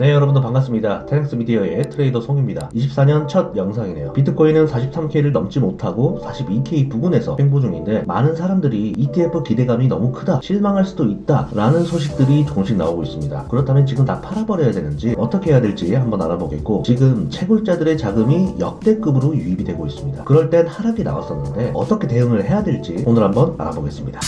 네 여러분들 반갑습니다. 테넥스 미디어의 트레이더 송입니다. 24년 첫 영상이네요. 비트코인은 43K를 넘지 못하고 42K 부근에서 횡보 중인데 많은 사람들이 ETF 기대감이 너무 크다, 실망할 수도 있다 라는 소식들이 조금씩 나오고 있습니다. 그렇다면 지금 다 팔아버려야 되는지 어떻게 해야 될지 한번 알아보겠고 지금 채굴자들의 자금이 역대급으로 유입이 되고 있습니다. 그럴 땐 하락이 나왔었는데 어떻게 대응을 해야 될지 오늘 한번 알아보겠습니다.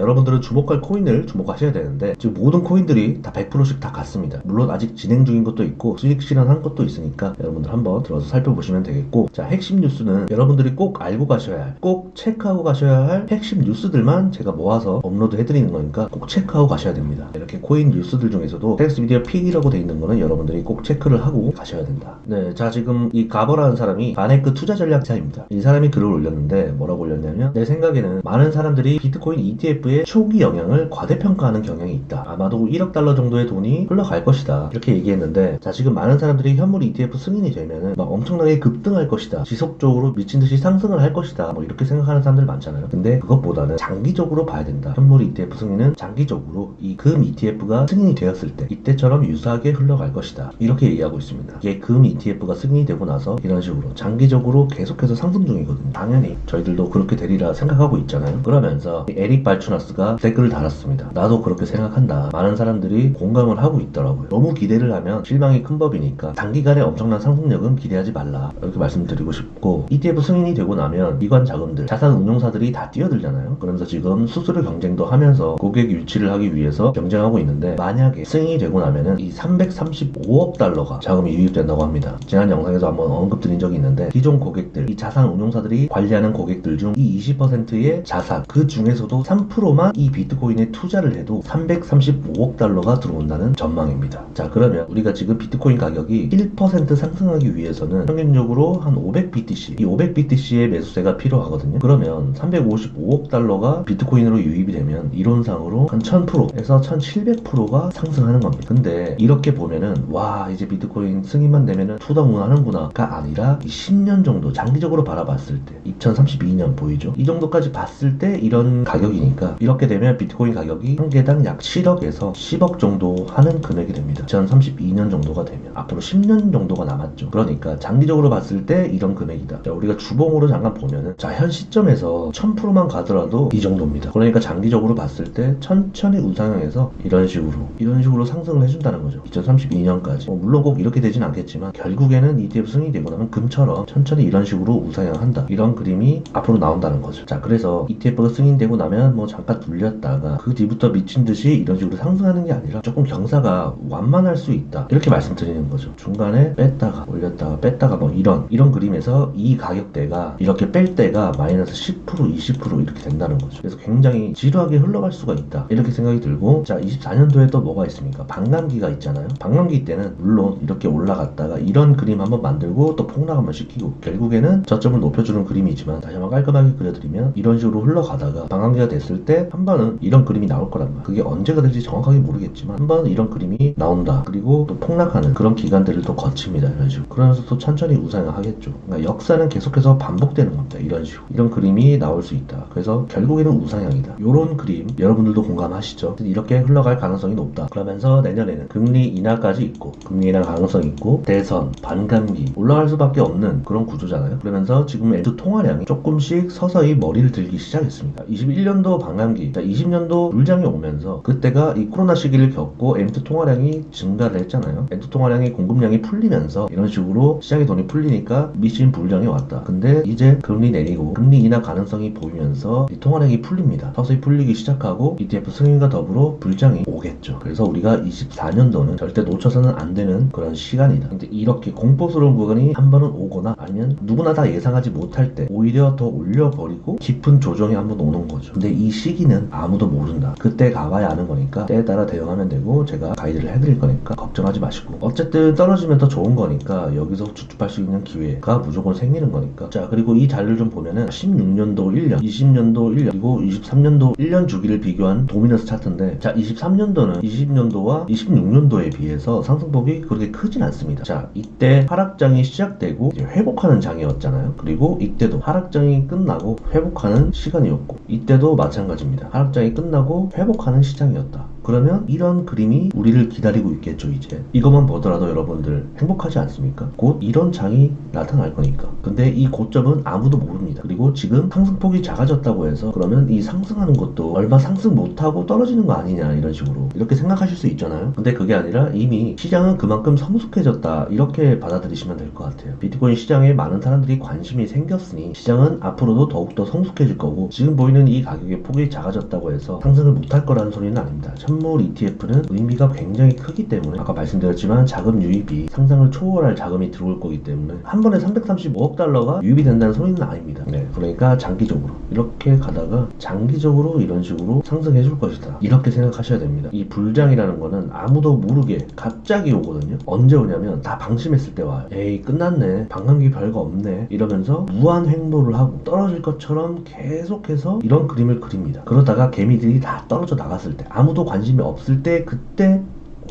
여러분들은 주목할 코인을 주목하셔야 되는데 지금 모든 코인들이 다 100%씩 다 같습니다. 물론 아직 진행 중인 것도 있고 수익 실현한 것도 있으니까 여러분들 한번 들어서 살펴보시면 되겠고 자 핵심 뉴스는 여러분들이 꼭 알고 가셔야 할, 꼭 체크하고 가셔야 할 핵심 뉴스들만 제가 모아서 업로드 해드리는 거니까 꼭 체크하고 가셔야 됩니다. 이렇게 코인 뉴스들 중에서도 텍스 미디어 픽이라고 돼 있는 거는 여러분들이 꼭 체크를 하고 가셔야 된다. 네, 자 지금 이 가버라는 사람이 바네크 투자 전략자입니다. 이 사람이 글을 올렸는데 뭐라고 올렸냐면 내 생각에는 많은 사람들이 비트코인 ETF 의 초기 영향을 과대평가하는 경향이 있다. 아마도 1억 달러 정도의 돈이 흘러갈 것이다. 이렇게 얘기했는데 자 지금 많은 사람들이 현물 ETF 승인이 되면은 막 엄청나게 급등할 것이다. 지속적으로 미친 듯이 상승을 할 것이다. 뭐 이렇게 생각하는 사람들 많잖아요. 근데 그것보다는 장기적으로 봐야 된다. 현물 ETF 승인은 장기적으로 이 금 ETF가 승인이 되었을 때 이때처럼 유사하게 흘러갈 것이다. 이렇게 얘기하고 있습니다. 이게 금 ETF가 승인이 되고 나서 이런 식으로 장기적으로 계속해서 상승 중이거든요. 당연히 저희들도 그렇게 되리라 생각하고 있잖아요. 그러면서 이 에릭 발추나 스가 댓글을 달았습니다. 나도 그렇게 생각한다. 많은 사람들이 공감을 하고 있더라고요. 너무 기대를 하면 실망이 큰 법이니까 단기간에 엄청난 상승력은 기대하지 말라. 이렇게 말씀드리고 싶고 ETF 승인이 되고 나면 미관 자금들, 자산 운용사들이 다 뛰어들잖아요. 그러면서 지금 수수료 경쟁도 하면서 고객 유치를 하기 위해서 경쟁하고 있는데 만약에 승인이 되고 나면은 이 335억 달러가 자금이 유입된다고 합니다. 지난 영상에서 한번 언급드린 적이 있는데 기존 고객들, 이 자산 운용사들이 관리하는 고객들 중 이 20%의 자산 그 중에서도 3%만 이 비트코인에 투자를 해도 335억 달러가 들어온다는 전망입니다. 자 그러면 우리가 지금 비트코인 가격이 1% 상승하기 위해서는 평균적으로 한 500BTC 이 500BTC의 매수세가 필요하거든요. 그러면 355억 달러가 비트코인으로 유입이 되면 이론상으로 한 1000%에서 1700%가 상승하는 겁니다. 근데 이렇게 보면은 와 이제 비트코인 승인만 되면은 투다운 하는구나가 아니라 이 10년 정도 장기적으로 바라봤을 때 2032년 보이죠? 이 정도까지 봤을 때 이런 가격이니까 이렇게 되면 비트코인 가격이 한 개당 약 7억에서 10억 정도 하는 금액이 됩니다. 2032년 정도가 되면 앞으로 10년 정도가 남았죠. 그러니까 장기적으로 봤을 때 이런 금액이다. 자, 우리가 주봉으로 잠깐 보면은 자, 현 시점에서 1000%만 가더라도 이 정도입니다. 그러니까 장기적으로 봤을 때 천천히 우상향해서 이런 식으로 이런 식으로 상승을 해준다는 거죠. 2032년까지. 뭐 물론 꼭 이렇게 되진 않겠지만 결국에는 ETF 승인이 되고 나면 금처럼 천천히 이런 식으로 우상향한다. 이런 그림이 앞으로 나온다는 거죠. 자, 그래서 ETF가 승인되고 나면 뭐 잠깐 눌렸다가 그 뒤부터 미친 듯이 이런 식으로 상승하는 게 아니라 조금 경사가 완만할 수 있다. 이렇게 말씀드리는 거죠. 중간에 뺐다가 올렸다가 뺐다가 뭐 이런 이런 그림에서 이 가격대가 이렇게 뺄 때가 마이너스 10% 20% 이렇게 된다는 거죠. 그래서 굉장히 지루하게 흘러갈 수가 있다. 이렇게 생각이 들고 자 24년도에 또 뭐가 있습니까? 반감기가 있잖아요. 반감기 때는 물론 이렇게 올라갔다가 이런 그림 한번 만들고 또 폭락 한번 시키고 결국에는 저점을 높여주는 그림이지만 다시 한번 깔끔하게 그려드리면 이런 식으로 흘러가다가 반감기가 됐을 때한 번은 이런 그림이 나올 거란 말이야. 그게 언제가 될지 정확하게 모르겠지만 한 번은 이런 그림이 나온다. 그리고 또 폭락하는 그런 기간들을 또 거칩니다. 이런 식으로. 그러면서 또 천천히 우상을 하겠죠. 그러니까 역사는 계속해서 반복되는 겁니다. 이런 식으로. 이런 그림이 나올 수 있다. 그래서 결국에는 우상향이다. 이런 그림 여러분들도 공감하시죠? 이렇게 흘러갈 가능성이 높다. 그러면서 내년에는 금리 인하까지 있고 금리 인하 가능성이 있고 대선, 반감기 올라갈 수밖에 없는 그런 구조잖아요. 그러면서 지금 엔트 통화량이 조금씩 서서히 머리를 들기 시작했습니다. 21년도 반감기, 자 20년도 물장이 오면서 그때가 이 코로나 시기를 겪고 엔트 통화량이 증가를 했잖아요. 엔트 통화량이 공급량이 풀리면서 이런 식으로 시장의 돈이 풀리니까 미친 불량이 왔다. 근데 이제 금리 내리고 금리 인하 가능성이 보이면서 이 통화량이 풀립니다. 서서히 풀리기 시작하고 ETF 승인과 더불어 불장이 오겠죠. 그래서 우리가 24년도는 절대 놓쳐서는 안 되는 그런 시간이다. 근데 이렇게 공포스러운 구간이 한 번은 오거나 아니면 누구나 다 예상하지 못할 때 오히려 더 올려버리고 깊은 조정이 한 번 오는 거죠. 근데 이 시 기는 아무도 모른다. 그때 가봐야 아는 거니까 때에 따라 대응하면 되고 제가 가이드를 해드릴 거니까 걱정하지 마시고 어쨌든 떨어지면 더 좋은 거니까 여기서 주축할 수 있는 기회가 무조건 생기는 거니까 자 그리고 이 자료를 좀 보면은 16년도 1년, 20년도 1년 그리고 23년도 1년 주기를 비교한 도미너스 차트인데 자 23년도는 20년도와 26년도에 비해서 상승폭이 그렇게 크진 않습니다. 자 이때 하락장이 시작되고 이제 회복하는 장이었잖아요. 그리고 이때도 하락장이 끝나고 회복하는 시간이었고 이때도 마찬가지입니다. 하락장이 끝나고 회복하는 시장이었다. 그러면 이런 그림이 우리를 기다리고 있겠죠 이제. 이것만 보더라도 여러분들 행복하지 않습니까? 곧 이런 장이 나타날 거니까. 근데 이 고점은 아무도 모릅니다. 그리고 지금 상승폭이 작아졌다고 해서 그러면 이 상승하는 것도 얼마 상승 못하고 떨어지는 거 아니냐 이런 식으로. 이렇게 생각하실 수 있잖아요. 근데 그게 아니라 이미 시장은 그만큼 성숙해졌다 이렇게 받아들이시면 될 것 같아요. 비트코인 시장에 많은 사람들이 관심이 생겼으니 시장은 앞으로도 더욱더 성숙해질 거고 지금 보이는 이 가격의 폭이 작아졌다고 해서 상승을 못할 거라는 소리는 아닙니다 선물 ETF는 의미가 굉장히 크기 때문에 아까 말씀드렸지만 자금 유입이 상상을 초월할 자금이 들어올 거기 때문에 한 번에 335억 달러가 유입이 된다는 소리는 아닙니다. 네, 그러니까 장기적으로 이렇게 가다가 장기적으로 이런 식으로 상승해 줄 것이다. 이렇게 생각하셔야 됩니다. 이 불장이라는 거는 아무도 모르게 갑자기 오거든요. 언제 오냐면 다 방심했을 때 와요. 에이 끝났네. 방광기 별거 없네. 이러면서 무한 행보를 하고 떨어질 것처럼 계속해서 이런 그림을 그립니다. 그러다가 개미들이 다 떨어져 나갔을 때 아무도 관 심이 없을 때 그때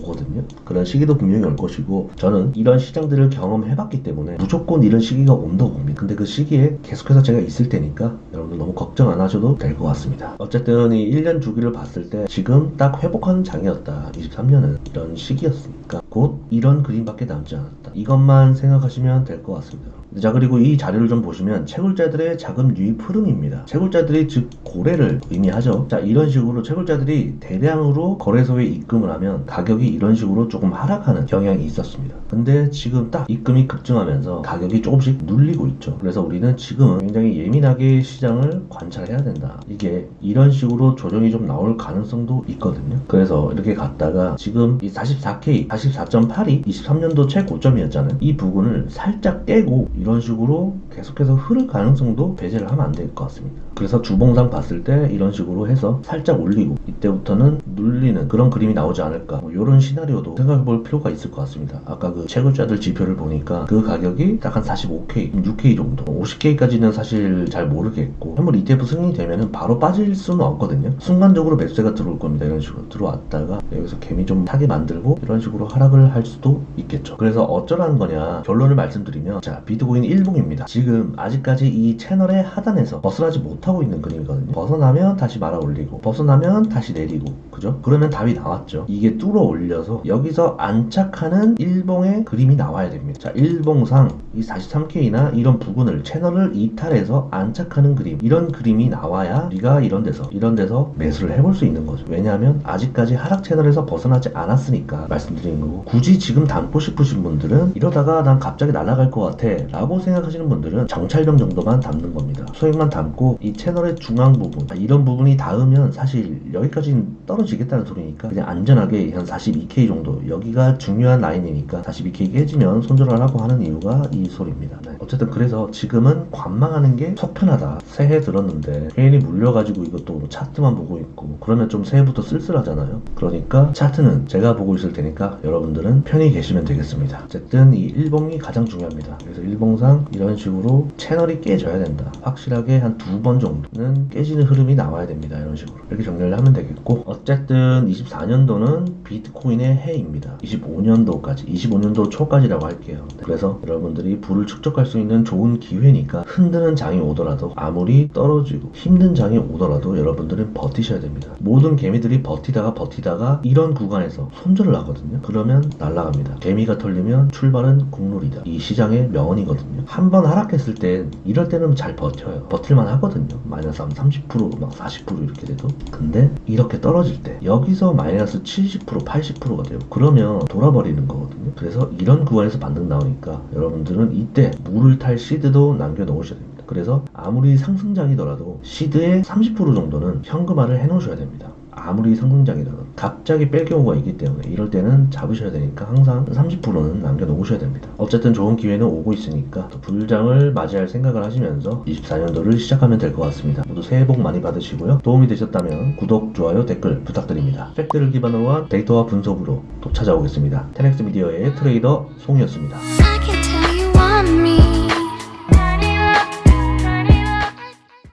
오거든요. 그런 시기도 분명히 올 것이고 저는 이런 시장들을 경험해봤기 때문에 무조건 이런 시기가 온다고 봅니다. 근데 그 시기에 계속해서 제가 있을 테니까 여러분들 너무 걱정 안 하셔도 될 것 같습니다. 어쨌든 이 1년 주기를 봤을 때 지금 딱 회복하는 장이었다. 23년은 이런 시기였으니까 곧 이런 그림밖에 남지 않았다. 이것만 생각하시면 될 것 같습니다. 자 그리고 이 자료를 좀 보시면 채굴자들의 자금 유입 흐름입니다. 채굴자들이 즉 고래를 의미하죠. 자 이런 식으로 채굴자들이 대량으로 거래소에 입금을 하면 가격이 이런 식으로 조금 하락하는 경향이 있었습니다. 근데 지금 딱 입금이 급증하면서 가격이 조금씩 눌리고 있죠. 그래서 우리는 지금은 굉장히 예민하게 시장을 관찰해야 된다. 이게 이런 식으로 조정이 좀 나올 가능성도 있거든요. 그래서 이렇게 갔다가 지금 이 44K, 44.8이 23년도 최고점이었잖아요. 이 부분을 살짝 깨고 이런 식으로 계속해서 흐를 가능성도 배제를 하면 안 될 것 같습니다. 그래서 주봉상 봤을 때 이런 식으로 해서 살짝 올리고 이때부터는 눌리는 그런 그림이 나오지 않을까 뭐 이런 시나리오도 생각해 볼 필요가 있을 것 같습니다. 아까 그 채굴자들 지표를 보니까 그 가격이 딱 한 45K, 6K 정도 50K까지는 사실 잘 모르겠고 현물 ETF 승인이 되면은 바로 빠질 수는 없거든요. 순간적으로 매수세가 들어올 겁니다. 이런 식으로 들어왔다가 여기서 개미 좀 타게 만들고 이런 식으로 하락을 할 수도 있겠죠. 그래서 어쩌라는 거냐 결론을 말씀드리면 자 비 트코인 일봉입니다. 지금 아직까지 이 채널의 하단에서 벗어나지 못하고 있는 그림이거든요. 벗어나면 다시 말아 올리고 벗어나면 다시 내리고 그죠? 그러면 답이 나왔죠. 이게 뚫어 올려서 여기서 안착하는 일봉의 그림이 나와야 됩니다. 자 일봉상 이 43K나 이런 부분을 채널을 이탈해서 안착하는 그림 이런 그림이 나와야 우리가 이런 데서 이런 데서 매수를 해볼 수 있는 거죠. 왜냐하면 아직까지 하락 채널에서 벗어나지 않았으니까 말씀드리는 거고 굳이 지금 담고 싶으신 분들은 이러다가 난 갑자기 날아갈 것 같아 라고 생각하시는 분들은 정찰병 정도만 담는 겁니다. 소액만 담고 이 채널의 중앙 부분 아, 이런 부분이 닿으면 사실 여기까지는 떨어지겠다는 소리니까 그냥 안전하게 한 42K 정도 여기가 중요한 라인이니까 42K 깨지면 손절을 하고 하는 이유가 이 소리입니다. 네. 어쨌든 그래서 지금은 관망하는 게 속편하다. 새해 들었는데 괜히 물려가지고 이것도 차트만 보고 있고 그러면 좀 새해부터 쓸쓸하잖아요. 그러니까 차트는 제가 보고 있을 테니까 여러분들은 편히 계시면 되겠습니다. 어쨌든 이 일봉이 가장 중요합니다. 그래서 일봉 상 이런 식으로 채널이 깨져야 된다. 확실하게 한 두 번 정도는 깨지는 흐름이 나와야 됩니다. 이런 식으로 이렇게 정리를 하면 되겠고 어쨌든 24년도는 비트코인의 해입니다. 25년도까지 25년도 초까지라고 할게요. 그래서 여러분들이 부를 축적할 수 있는 좋은 기회니까 흔드는 장이 오더라도 아무리 떨어지고 힘든 장이 오더라도 여러분들은 버티셔야 됩니다. 모든 개미들이 버티다가 버티다가 이런 구간에서 손절을 하거든요. 그러면 날아갑니다. 개미가 털리면 출발은 국룰이다. 이 시장의 명언이거든요. 한 번 하락했을 땐 이럴 때는 잘 버텨요. 버틸만 하거든요. 마이너스 한 30%, 막 40% 이렇게 돼도. 근데 이렇게 떨어질 때 여기서 마이너스 70%, 80%가 돼요. 그러면 돌아버리는 거거든요. 그래서 이런 구간에서 반등 나오니까 여러분들은 이때 물을 탈 시드도 남겨 놓으셔야 됩니다. 그래서 아무리 상승장이더라도 시드의 30% 정도는 현금화를 해 놓으셔야 됩니다. 아무리 상승장이든 갑자기 뺄 경우가 있기 때문에 이럴 때는 잡으셔야 되니까 항상 30%는 남겨놓으셔야 됩니다. 어쨌든 좋은 기회는 오고 있으니까 또 불장을 맞이할 생각을 하시면서 24년도를 시작하면 될 것 같습니다. 모두 새해 복 많이 받으시고요. 도움이 되셨다면 구독, 좋아요, 댓글 부탁드립니다. 팩트를 기반으로 한 데이터와 분석으로 또 찾아오겠습니다. 테넥스 미디어의 트레이더 송이었습니다.